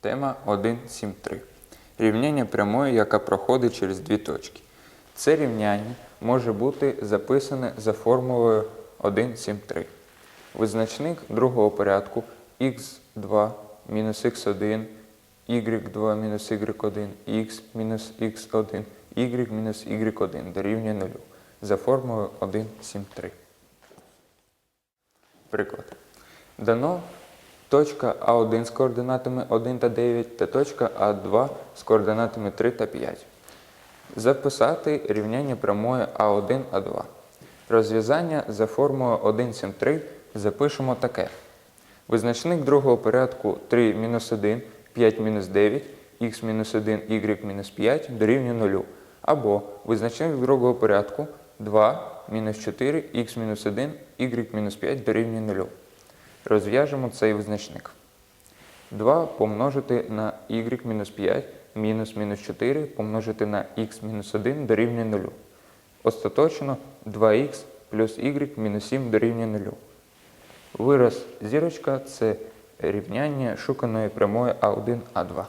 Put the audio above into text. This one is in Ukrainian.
Тема 1.7.3. Рівняння прямої, яка проходить через дві точки. Це рівняння може бути записане за формулою 1.7.3. Визначник другого порядку x2 мінус x1, y2 мінус y1, x мінус x1, y мінус y1 дорівнює 0 за формулою 1.7.3. Приклад. Дано точка А1 з координатами 1 та 9 та точка А2 з координатами 3 та 5. Записати рівняння прямої А1, А2. Розв'язання за формулою 173 запишемо таке. Визначник другого порядку 3 мінус 1, 5 мінус 9, х мінус 1, y мінус 5 дорівнює 0. Або визначник другого порядку 2 мінус 4, х мінус 1, y мінус 5 дорівнює 0. Розв'яжемо цей визначник. 2 помножити на y мінус 5 мінус мінус 4 помножити на х мінус 1 дорівнює 0. Остаточно 2х плюс y мінус 7 дорівнює 0. Вираз зірочка це рівняння шуканої прямої А1, А2.